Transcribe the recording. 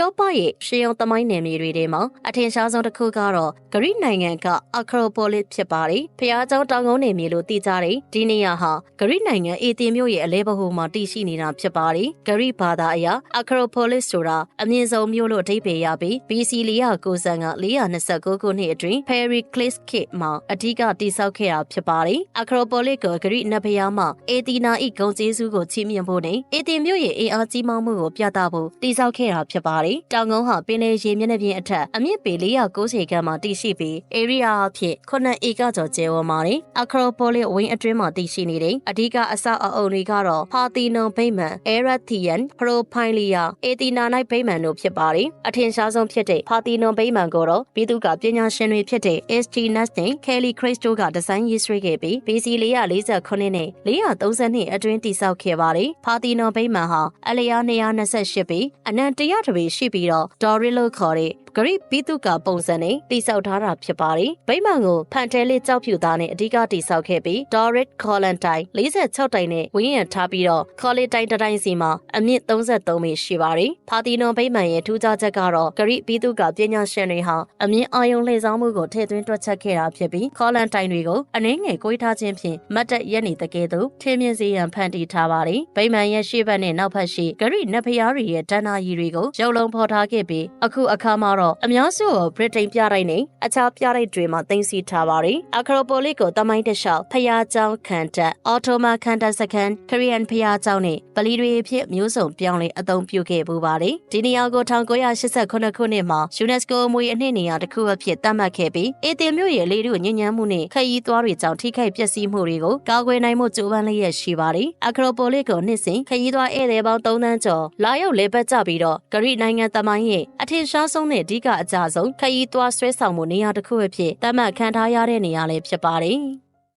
ရောပရဲ့ရှေးယုံသမိုင်းနယ်မြေတွေထဲမှာအထင်ရှားဆုံးတစ်ခုကတော့ဂရိနိုင်ငံက Acropolis ဖြစ်ပါတယ်။ဖျားကျောင်းတောင်ကုန်းနယ်မြေလို့သိကြတဲ့ဒီနေရာဟာဂရိနိုင်ငံအေသင်မြို့ရဲ့အလဲဘဟုမှာတည်ရှိနေတာဖြစ်ပါတယ်။ဂရိဘာသာအရ Acropolis ဆိုတာအမြင့်ဆုံးမြို့လို့အဓိပ္ပာယ်ရပြီး BC 490က429ခုနှစ်အတွင်း Pericles ခေတ်မှာအဓိကတည်ဆောက်ခဲ့တာဖြစ်ပါတယ်။ Acropolis ကိုဂရိနတ်ဖျားမှာအေသီနာ၏ဂုဏ်ကျေးဇူးကိုချီးမြှင့်ဖို့နဲ့အေသင်မြို့ရဲ့အင်အားကြီးမားမှုကိုပြသဖို့တည်ဆောက်ခဲ့တာဖြစ်ပါတယ်တောင်ကုန်းဟာပင်လယ်ရေမျက်နှာပြင်အထက်အမြင့်ပေ490ခန်းမှာတည်ရှိပြီး area အဖြစ်9ဧကကျော်ကျယ်ဝန်းပါတယ်။ Acropolis ဝင်းအတွင်းမှာတည်ရှိနေတဲ့အဓိကအဆောက်အအုံတွေကတော့ Parthenon ဗိမာန် Erathian Propylia Athena ၌ဗိမာန်တို့ဖြစ်ပါတယ်။အထင်ရှားဆုံးဖြစ်တဲ့ Parthenon ဗိမာန်ကိုတော့ပြည်သူကပညာရှင်တွေဖြစ်တဲ့ Estinus နဲ့ Kelly Christ တို့ကဒီဇိုင်းရေးဆွဲခဲ့ပြီး BC 448နဲ့432အတွင်းတည်ဆောက်ခဲ့ပါတယ်။ဖာတီနော်ဗိမာန်ဟာအလျား228ပေအနံ100တပေရှိပြီးတော့ဒေါ်ရီလို့ခေါ်တဲ့ဂရိပိတုကပုံစံနဲ့တိဆောက်ထားတာဖြစ်ပါတယ်။ဗိမာန်ကိုဖန်တဲလေးကြောက်ဖြူသားနဲ့အဓိကတိဆောက်ခဲ့ပြီး Dorit Colon တိုင်46တိုင်နဲ့ဝင်းရံထားပြီးတော့ Collie တိုင်တစ်တိုင်စီမှာအမြင့်33ပေရှိပါတယ်။ဖာတီနိုဗိမာန်ရဲ့ထူးခြားချက်ကတော့ဂရိပိတုကပညာရှင်တွေဟာအမြင့်အာယုံလှည့်ဆောင်မှုကိုထည့်သွင်းတွက်ချက်ခဲ့တာဖြစ်ပြီး Colon တိုင်တွေကိုအနှင်းငယ်ကိုးထားခြင်းဖြင့်မတ်တက်ရက်နေတကယ်သို့ထင်းမြင့်စေရန်ဖန်တီးထားပါတယ်။ဗိမာန်ရဲ့ရှေ့ဘက်နဲ့နောက်ဘက်ရှိဂရိနတ်ဖျားတွေရဲ့ဒဏ္ဍာရီတွေကိုရုပ်လုံးဖော်ထားခဲ့ပြီးအခုအခါမှာတော့အများစုကိုဗြိတိန်ပြတိုက်နဲ့အခြားပြတိုက်တွေမှာတင်စီထားပါတယ်။အခရိုပိုလစ်ကိုတမိုင်းတလျှောက်ဖျားကျောင်းခံတပ်အော်တိုမာခံတပ်စခန်းခရီးယန်ဖျားကျောင်းနဲ့ဗလီတွေအဖြစ်မျိုးစုံပြောင်းလဲအသုံးပြုခဲ့ပူပါတယ်။ဒီနေရာကို1989ခုနှစ်မှာ UNESCO အမွေအနှစ်နေရာတစ်ခုအဖြစ်သတ်မှတ်ခဲ့ပြီးအေတင်မြို့ရဲ့လေထုညဉ့်ညမ်းမှုနဲ့ခရီးသွားတွေကြောင့်ထိခိုက်ပျက်စီးမှုတွေကိုကာကွယ်နိုင်မှုကြိုးပမ်းလျက်ရှိပါတယ်။အခရိုပိုလစ်ကိုနှစ်စဉ်ခရီးသွားဧည့်သည်ပေါင်း3သန်းကျော်လာရောက်လေပတ်ကြပြီးတော့ဂရိနိုင်ငံသမိုင်းရဲ့အထင်ရှားဆုံးနဲ့အဓိကအကြဆုံးခရီးသွားဆွဲဆောင်မှုနေရာတစ်ခုအဖြစ်သတ်မှတ်ခံထားရတဲ့နေရာလေးဖြစ်ပါတယ်။